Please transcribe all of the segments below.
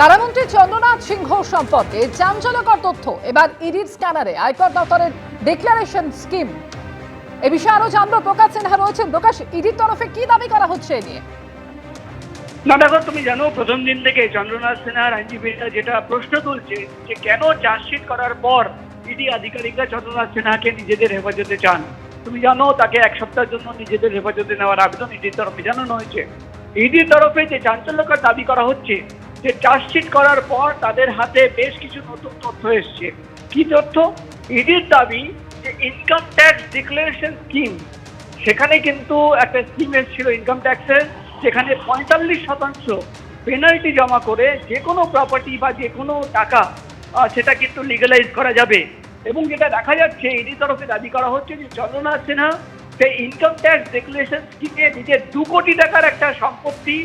কারামন্ত্রী চন্দ্রনাথ সিংহ সম্পর্কে চাঞ্চল্যকর তথ্য। এবার ইডির স্ক্যানারে আয়কর দপ্তরের ডিক্লারেশন স্কিম এ বিষয়ে আরও জানব। প্রকাশ সিনহা রয়েছেন প্রকাশ, ইডির তরফে কি দাবি করা হচ্ছে এ নিয়ে? না, দেখো, তুমি জানো, প্রথম দিন থেকে চন্দ্রনাথ সিনহার আইনজীবীরা যেটা প্রশ্ন তুলছে, যে কেন চার্জশিট করার পর ইডি আধিকারিকরা চন্দ্রনাথ সিনহাকে নিজেদের হেফাজতে চান? তুমি জানো, তাকে এক সপ্তাহের জন্য নিজেদের হেফাজতে নেওয়ার আবেদন ইডির তরফে জানানো হয়েছে। ইডির তরফে যে চাঞ্চল্যকর দাবি করা হচ্ছে যে চার্জশিট করার পর তাদের হাতে বেশ কিছু নতুন তথ্য এসছে। কি তথ্য? ইডির দাবি যে ইনকাম ট্যাক্স ডিক্লারেশন স্কিম সেখানে কিন্তু একটা স্কিম এসেছিল ইনকাম ট্যাক্সের যেখানে পঁয়তাল্লিশ শতাংশ পেনাল্টি জমা করে যে কোনো প্রপার্টি বা যে কোনো টাকা সেটা কিন্তু লিগালাইজ করা যাবে। এবং যেটা দেখা যাচ্ছে ইডি তরফে দাবি করা হচ্ছে যে চন্দ্রনাথ সিনহা সেই ইনকাম ট্যাক্স ডিক্লারেশন স্কিমে নিজের দু কোটি টাকার একটা সম্পত্তি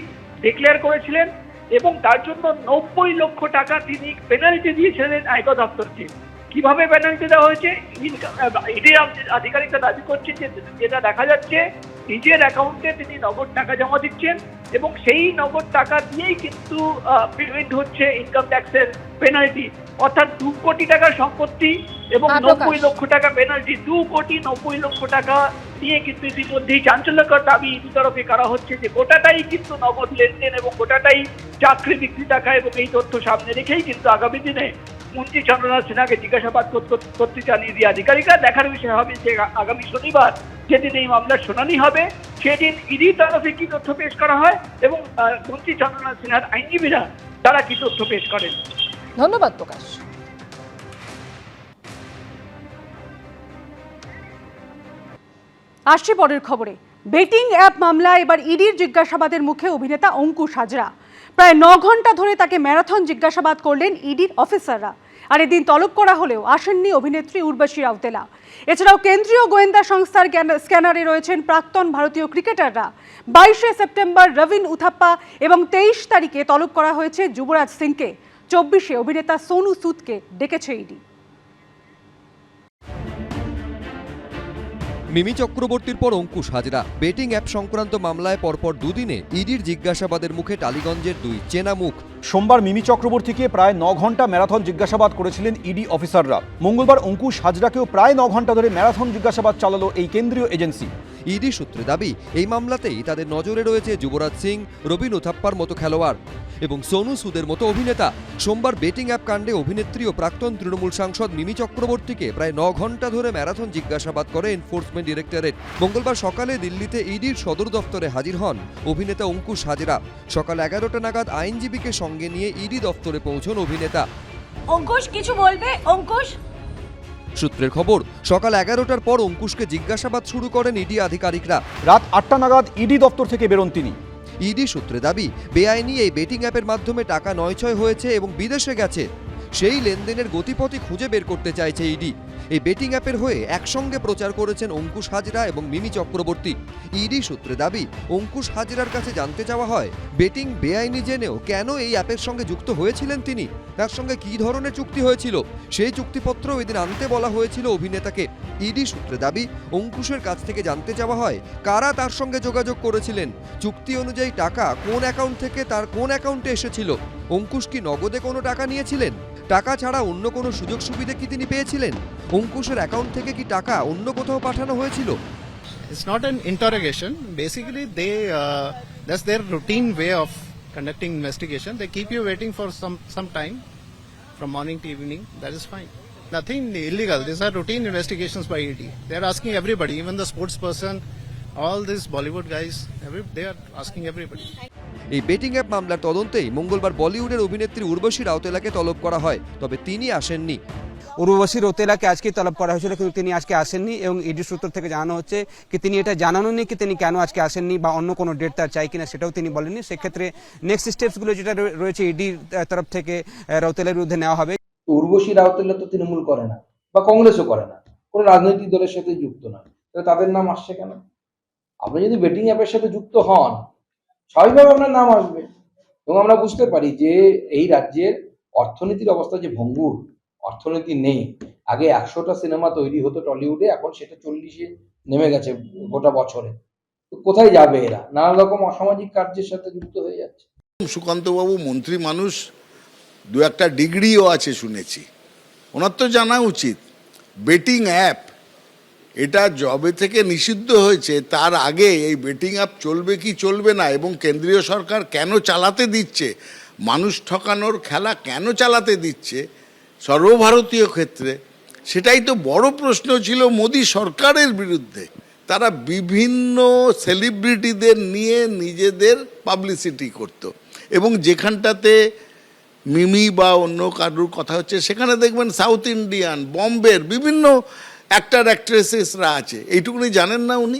ডিক্লেয়ার করেছিলেন। এবং তার জন্য নব্বই লক্ষ টাকা তিনি পেনাল্টি দিয়েছিলেন আয়কর দপ্তরকে। কীভাবে পেনাল্টি দেওয়া হয়েছে? ইডি আধিকারিকরা দাবি করছে যে, যেটা দেখা যাচ্ছে নিজের অ্যাকাউন্টে তিনি নগদ টাকা জমা দিচ্ছেন এবং সেই নগদ টাকা দিয়েই কিন্তু পেমেন্ট হচ্ছে ইনকাম ট্যাক্সের পেনাল্টি অর্থাৎ দু কোটি টাকার সম্পত্তি এবং নব্বই লক্ষ টাকা পেনাল্টি দু কোটি নব্বই লক্ষ টাকা নিয়ে কিন্তু ইতিমধ্যেই চাঞ্চল্যকর দাবি ইডি তরফে করা হচ্ছে যে গোটাটাই কিন্তু নগদ লেনদেন এবং গোটাটাই চাকরি বিক্রি টাকা এবং এই তথ্য সামনে রেখেই কিন্তু আগামী দিনে মন্ত্রী চন্দ্রনাথ সিনহাকে জিজ্ঞাসাবাদ কর- কর- করতে চান ইডি আধিকারিকরা দেখার বিষয় হবে যে আগামী শনিবার যেদিন এই মামলার শুনানি হবে সেদিন ইডি তরফে কি তথ্য পেশ করা হয় এবং মন্ত্রী চন্দ্রনাথ সিনহার আইনজীবীরা তারা কি তথ্য পেশ করেন? ধন্যবাদ প্রকাশ। আসছে পরের খবরে। বেটিং অ্যাপ মামলায় এবার ইডির জিজ্ঞাসাবাদের মুখে অভিনেতা অঙ্কুশ হাজরা। প্রায় ন ঘণ্টা ধরে তাকে ম্যারাথন জিজ্ঞাসাবাদ করলেন ইডির অফিসাররা। আর এদিন তলব করা হলেও আসেননি অভিনেত্রী উর্বশী রাউতেলা। এছাড়াও কেন্দ্রীয় গোয়েন্দা সংস্থার স্ক্যানারে রয়েছেন প্রাক্তন ভারতীয় ক্রিকেটাররা। বাইশে সেপ্টেম্বর রবিন উথাপ্পা এবং তেইশ তারিখে তলব করা হয়েছে যুবরাজ সিংকে। চব্বিশে অভিনেতা সোনু সুদকে ডেকেছে ইডি। মিমি চক্রবর্তীর পর অঙ্কুশ হাজরা। বেটিং অ্যাপ সংক্রান্ত মামলায় পরপর দুদিনে ইডির জিজ্ঞাসাবাদের মুখে টালিগঞ্জের দুই চেনা মুখ সোমবার মিমি চক্রবর্তীকে প্রায় ন ঘণ্টা ম্যারাথন জিজ্ঞাসাবাদ করেছিলেন ইডি অফিসাররা। মঙ্গলবার অঙ্কুশ হাজরাকেও প্রায় ন ঘণ্টা ধরে ম্যারাথন জিজ্ঞাসাবাদ চালালো এই কেন্দ্রীয় এজেন্সি। ইডি সূত্রে দাবি, এই মামলাতেই তাদের নজরে রয়েছে যুবরাজ সিং, রবিন উথাপ্পার মতো খেলোয়াড় এবং সোনু সুদের মতো অভিনেতা। সোমবার বেটিং অ্যাপ কাণ্ডে অভিনেত্রী ও প্রাক্তন তৃণমূল সাংসদ মিমি চক্রবর্তীকে প্রায় ন ঘণ্টা ধরে ম্যারাথন জিজ্ঞাসাবাদ করে এনফোর্সমেন্ট ডিরেক্টরেট। মঙ্গলবার সকালে দিল্লিতে ইডির সদর দফতরে হাজির হন অভিনেতা অঙ্কুশ হাজরা। সকাল এগারোটা নাগাদ আইনজীবীকে সঙ্গে নিয়ে ইডি দফতরে পৌঁছন অভিনেতা। অঙ্কুশ, কিছু বলবে? অঙ্কুশ? সূত্রের খবর সকাল এগারোটার পর অঙ্কুশকে জিজ্ঞাসাবাদ শুরু করেন ইডি আধিকারিকরা। রাত আটটা নাগাদ ইডি দপ্তর থেকে বেরোন তিনি। ইডি সূত্রে দাবি বেআইনি এই বেটিং অ্যাপের মাধ্যমে টাকা নয়ছয় হয়েছে এবং বিদেশে গেছে। সেই লেনদেনের গতিপথই খুঁজে বের করতে চাইছে ইডি। এই বেটিং অ্যাপের হয়ে একসঙ্গে প্রচার করেছেন অঙ্কুশ হাজরা এবং মিমি চক্রবর্তী। ইডি সূত্রে দাবি, অঙ্কুশ হাজরার কাছে জানতে চাওয়া হয়, বেটিং বেআইনি জেনেও কেন এই অ্যাপের সঙ্গে যুক্ত হয়েছিলেন তিনি? তার সঙ্গে কী ধরনের চুক্তি হয়েছিল? সেই চুক্তিপত্র এদিন আনতে বলা হয়েছিল অভিনেতাকে। ইডি সূত্রে দাবি অঙ্কুশের কাছ থেকে জানতে চাওয়া হয় কারা তার সঙ্গে যোগাযোগ করেছিলেন চুক্তি অনুযায়ী টাকা কোন অ্যাকাউন্ট থেকে তার কোন অ্যাকাউন্টে এসেছিল অঙ্কুশ কি নগদে কোনো টাকা নিয়েছিলেন টাকা ছাড়া অন্য কোনো সুযোগ সুবিধা কি তিনি পেয়েছিলেন অঙ্কুশের অ্যাকাউন্ট থেকে কি টাকা অন্য কোথাও পাঠানো হয়েছিল It's not an interrogation. Basically, they uh, that's their routine way of conducting investigation. They keep you waiting for some some time, from morning to evening. That is fine. Nothing illegal. These are routine investigations by ED. They are asking everybody, even the sports person, all these Bollywood guys. Every, they are asking everybody. এই betting app মামলার তদন্তেই মঙ্গলবার বলিউডের অভিনেত্রী উর্বশী রাউতেলাকে তলব করা হয় তবে তিনি আসেননি উর্বশী রোতেলাকে আজকে তলব করা হয়েছিল কিন্তু তিনি আজকে আসেননি এবং ইডি সূত্র থেকে জানানো হচ্ছে কি তিনি এটা জানানোনি কি তিনি কেন আজকে আসেননি বা অন্য কোনো ডেট তার চাই কিনা সেটাও তিনি বলেননি সেক্ষেত্রে নেক্সট স্টেপসগুলো যেটা রয়েছে ইডির তরফ থেকে রৌতেলার বিরুদ্ধে নেওয়া হবে উর্বশী রাউতেলা তো তৃণমূল করে না বা কংগ্রেসও করে না। কোনো রাজনৈতিক দলের সাথে যুক্ত নয় তাহলে তাদের নাম আসছে কেন? আপনি যদি বেটিং অ্যাপের সাথে যুক্ত হন, স্বাভাবিকভাবে আপনার নাম আসবে। এবং আমরা বুঝতে পারি যে এই রাজ্যের অর্থনীতির অবস্থা যে ভঙ্গুর, অর্থনীতি নেই। আগে একশোটা সিনেমা তৈরি হতো টলিউডে, এখন সেটা চল্লিশে নেমে গেছে গোটা বছরে। তো কোথায় যাবে এরা? নানা রকম অসামাজিক কার্যের সাথে যুক্ত হয়ে যাচ্ছে। সুকান্তবাবু মন্ত্রী মানুষ দু একটা ডিগ্রিও আছে শুনেছি। ওনার তো জানা উচিত। বেটিং অ্যাপ, এটা জবে থেকে নিষিদ্ধ হয়েছে, তার আগে এই বেটিং অ্যাপ চলবে কি চলবে না এবং কেন্দ্রীয় সরকার কেন চালাতে দিচ্ছে, মানুষ ঠকানোর খেলা কেন চালাতে দিচ্ছে, সর্বভারতীয় ক্ষেত্রে, সেটাই তো বড় প্রশ্ন ছিল মোদী সরকারের বিরুদ্ধে। তারা বিভিন্ন সেলিব্রিটিদের নিয়ে নিজেদের পাবলিসিটি করত এবং যেখানটাতে মিমি বা অন্য কারুর কথা হচ্ছে, সেখানে দেখবেন সাউথ ইন্ডিয়ান বম্বের বিভিন্ন অ্যাক্টার অ্যাক্ট্রেসেসরা আছে। এইটুকুনি জানেন না উনি?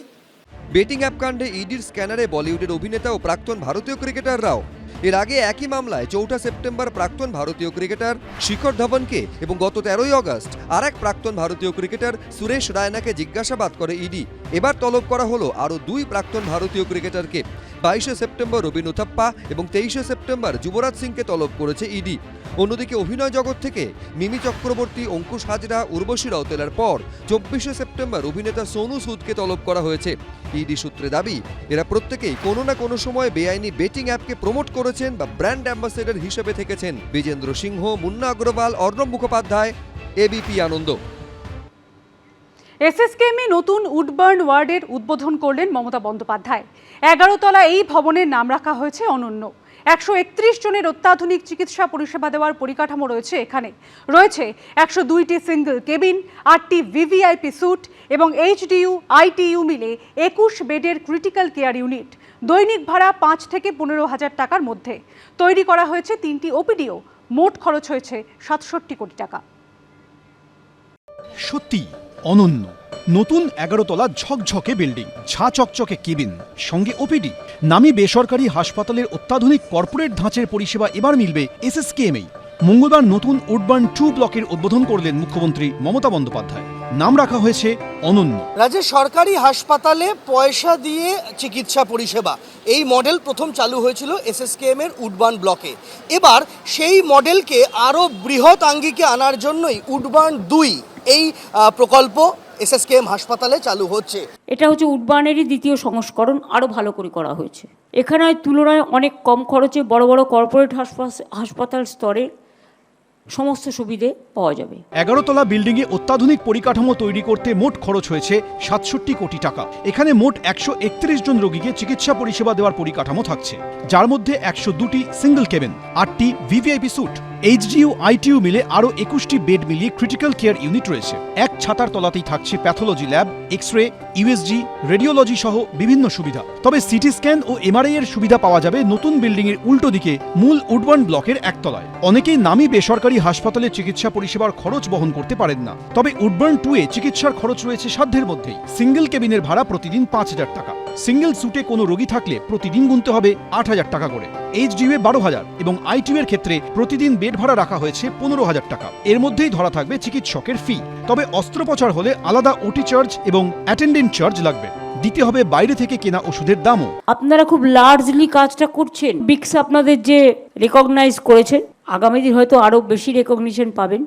বেটিং অ্যাপ কাণ্ডে ইডির স্ক্যানারে বলিউডের অভিনেতা ও প্রাক্তন ভারতীয় ক্রিকেটাররাও এর আগে একই মামলায় চৌঠা সেপ্টেম্বর প্রাক্তন ভারতীয় ক্রিকেটার শিখর ধবনকে এবং গত তেরোই আগস্ট আর এক প্রাক্তন ভারতীয় ক্রিকেটার সুরেশ রায়নাকে জিজ্ঞাসাবাদ করে ইডি। এবার তলব করা হলো আরও দুই প্রাক্তন ভারতীয় ক্রিকেটারকে। বাইশে সেপ্টেম্বর রবিন উথাপ্পা এবং তেইশে সেপ্টেম্বর যুবরাজ সিংকে তলব করেছে ইডি। অন্যদিকে অভিনয় জগৎ থেকে মিমি চক্রবর্তী, অঙ্কুশ হাজরা, উর্বশী রাউতেলার পর চব্বিশে সেপ্টেম্বর অভিনেতা সোনু সুদকে তলব করা হয়েছে। ইডি সূত্রে দাবি, এরা প্রত্যেকেই কোনো না কোনো সময় বেআইনি বেটিং অ্যাপকে প্রমোট করেছেন বা ব্র্যান্ড অ্যাম্বাসেডর হিসেবে থেকেছেন। বিজেন্দ্র সিংহ, মুন্না অগ্রওয়াল, অর্ণব মুখোপাধ্যায়, এবিপি আনন্দ। এসএসকেএমে নতুন উডবার্ন ওয়ার্ডের উদ্বোধন করলেন মমতা বন্দ্যোপাধ্যায়। এগারো তলা এই ভবনের নাম রাখা হয়েছে অনন্য। একশো একত্রিশ জনের অত্যাধুনিক চিকিৎসা পরিষেবা দেওয়ার পরিকাঠামো রয়েছে এখানে। রয়েছে একশো দুইটি সিঙ্গেল কেবিন আটটি ভিভিআইপি স্যুট এবং এইচডিইউ আইটিইউ মিলে একুশ বেডের ক্রিটিক্যাল কেয়ার ইউনিট দৈনিক ভাড়া পাঁচ থেকে পনেরো হাজার টাকার মধ্যে। তৈরি করা হয়েছে তিনটি ওপিডিও মোট খরচ হয়েছে সাতষট্টি কোটি টাকা। সত্যি অনন্য। নতুন এগারো তলা ঝকঝকে বিল্ডিং। ঝা চকচকে কেবিন। সঙ্গে ওপিডি। নামি বেসরকারি হাসপাতালের অত্যাধুনিক কর্পোরেট ধাঁচের পরিষেবা এবার মিলবে এসএসকেএমএই। মঙ্গলবার নতুন উডবার্ন টু ব্লকের উদ্বোধন করলেন মুখ্যমন্ত্রী মমতা বন্দ্যোপাধ্যায়। নাম রাখা হয়েছে অনন্য। রাজ্যের সরকারি হাসপাতালে পয়সা দিয়ে চিকিৎসা পরিষেবা। এই মডেল প্রথম চালু হয়েছিল এসএসকেএম এর উডবান ব্লকে। এবার সেই মডেলকে আরও বৃহৎ আঙ্গিকে আনার জন্যই উডবান দুই এই প্রকল্প এসএসকেএম হাসপাতালে চালু হচ্ছে। এটা হচ্ছে উডবানেরই দ্বিতীয় সংস্করণ আরও ভালো করে করা হয়েছে। এখানে তুলনায় অনেক কম খরচে বড় বড় কর্পোরেট হাসপাতাল স্তরে সমস্ত সুবিধে পাওয়া যাবে। এগারো তলা বিল্ডিংয়ে অত্যাধুনিক পরিকাঠামো তৈরি করতে মোট খরচ হয়েছে সাতষট্টি কোটি টাকা। এখানে মোট একশো একত্রিশ জন রোগীকে চিকিৎসা পরিষেবা দেওয়ার পরিকাঠামো থাকছে যার মধ্যে একশো দুটি সিঙ্গেল কেবিন আটটি ভিভিআইপি স্যুট এইচডিইউ আইটিইউ মিলে আরও একুশটি বেড মিলিয়ে ক্রিটিক্যাল কেয়ার ইউনিট রয়েছে। এক ছাতার তলাতেই থাকছে pathology lab X ray USG radiology সহ বিভিন্ন সুবিধা। তবে সিটি স্ক্যান ও এমআরআই এর সুবিধা পাওয়া যাবে নতুন বিল্ডিং এর উল্টো দিকে, মূল উডবার্ন ব্লকের একতলায়। অনেকেই নামী বেসরকারি হাসপাতালে চিকিৎসা পরিষেবার খরচ বহন করতে পারেন না। তবে উডবার্ন টু এ চিকিৎসার খরচ রয়েছে সাধ্যের মধ্যেই। সিঙ্গেল কেবিনের ভাড়া প্রতিদিন পাঁচ হাজার টাকা। সিঙ্গেল সুটে কোনো রোগী থাকলে প্রতিদিন গুনতে হবে আট হাজার টাকা করে। এইচডিউ এ বারো হাজার এবং আইটিউ এর ক্ষেত্রে প্রতিদিন বেড ভাড়া রাখা হয়েছে পনেরো হাজার টাকা। এর মধ্যেই ধরা থাকবে চিকিৎসকের ফি তবে অস্ত্রোপচার হলে আলাদা ওটি চার্জ এবং অ্যাটেন্ডেন্ট চার্জ লাগবে। দিতে হবে বাইরে থেকে কেনা ওষুধের দামও। আপনারা খুব লার্জলি কাজটা করছেন। বিক্স আপনাদের যে রেকগনাইজ করেছেন আগামী দিন হয়তো আরও বেশি রেকগনিশন পাবেন।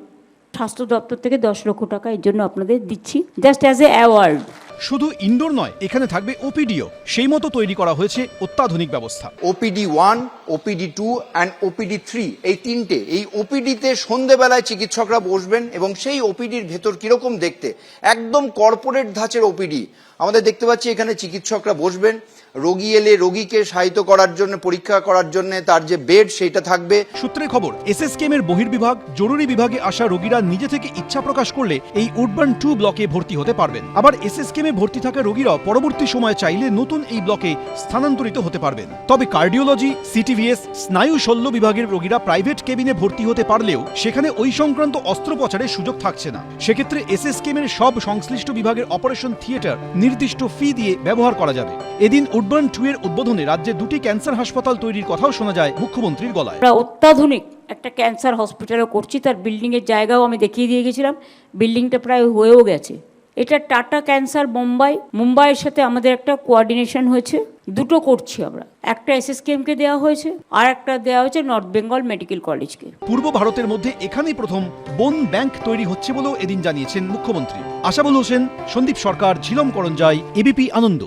স্বাস্থ্য দপ্তর থেকে দশ লক্ষ টাকা এর জন্য আপনাদের দিচ্ছি। জাস্ট অ্যাজ এ অ্যাওয়ার্ড শুধু ইনডোর নয়, এখানে থাকবে ওপিডিও সেই মতো তৈরি করা হয়েছে অত্যাধুনিক ব্যবস্থা। OPD one OPD two and OPD three এই তিনটে। এই ওপিডিতে সন্ধেবেলায় চিকিৎসকরা বসবেন এবং সেই ওপিডির ভেতর কীরকম দেখতে? একদম কর্পোরেট ধাঁচের ওপিডি আমাদের দেখতে পাচ্ছি এখানে চিকিৎসকরা বসবেন। রোগী এলে রোগীকে সাহিত্য করার জন্য, পরীক্ষা করার জন্য তার যে বেড সেইটা থাকবে। সূত্রে খবর, এসএসকেএম এর বহির্বিভাগ, জরুরি বিভাগে আসা রোগীরা নিজে থেকে ইচ্ছা প্রকাশ করলে এই উডবার্ন টু ব্লকে ভর্তি হতে পারবেন। আবার এসএসকেএম এ ভর্তি থাকা রোগীরাও পরবর্তী সময়ে চাইলে নতুন এই ব্লকে স্থানান্তরিত হতে পারবেন। তবে কার্ডিওলজি, সিটিভিএস, স্নায়ু শল্য বিভাগের রোগীরা প্রাইভেট কেবিনে ভর্তি হতে পারলেও সেখানে ওই সংক্রান্ত অস্ত্রোপচারের সুযোগ থাকছে না। সেক্ষেত্রে এসএসকেএম এর সব সংশ্লিষ্ট বিভাগের অপারেশন থিয়েটার নির্দিষ্ট ফি দিয়ে ব্যবহার করা যাবে। এদিন উডবার্ন টু এর উদ্বোধনে রাজ্যে দুটি ক্যান্সার হাসপাতাল তৈরির কথাও শোনা যায় মুখ্যমন্ত্রীর গলায়। অত্যাধুনিক একটা ক্যান্সার হসপিটালও করছি, তার বিল্ডিংয়ের জায়গাও আমি দেখিয়ে দিয়ে গেছিলাম। বিল্ডিংটা প্রায় হয়েও গেছে। এটা টাটা ক্যান্সার মুম্বাই মুম্বাইয়ের সাথে আমাদের একটা কোয়ার্ডিনেশন হয়েছে। দুটো করছি আমরা। একটা এস কে দেওয়া হয়েছে, আর একটা দেওয়া হয়েছে নর্থ বেঙ্গল মেডিকেল কলেজকে পূর্ব ভারতের মধ্যে এখানেই প্রথম বন ব্যাংক তৈরি হচ্ছে বলেও এদিন জানিয়েছেন মুখ্যমন্ত্রী। আশাবুল হোসেন, সন্দীপ সরকার, ঝিলম করঞ্জাই, এবিপি আনন্দ।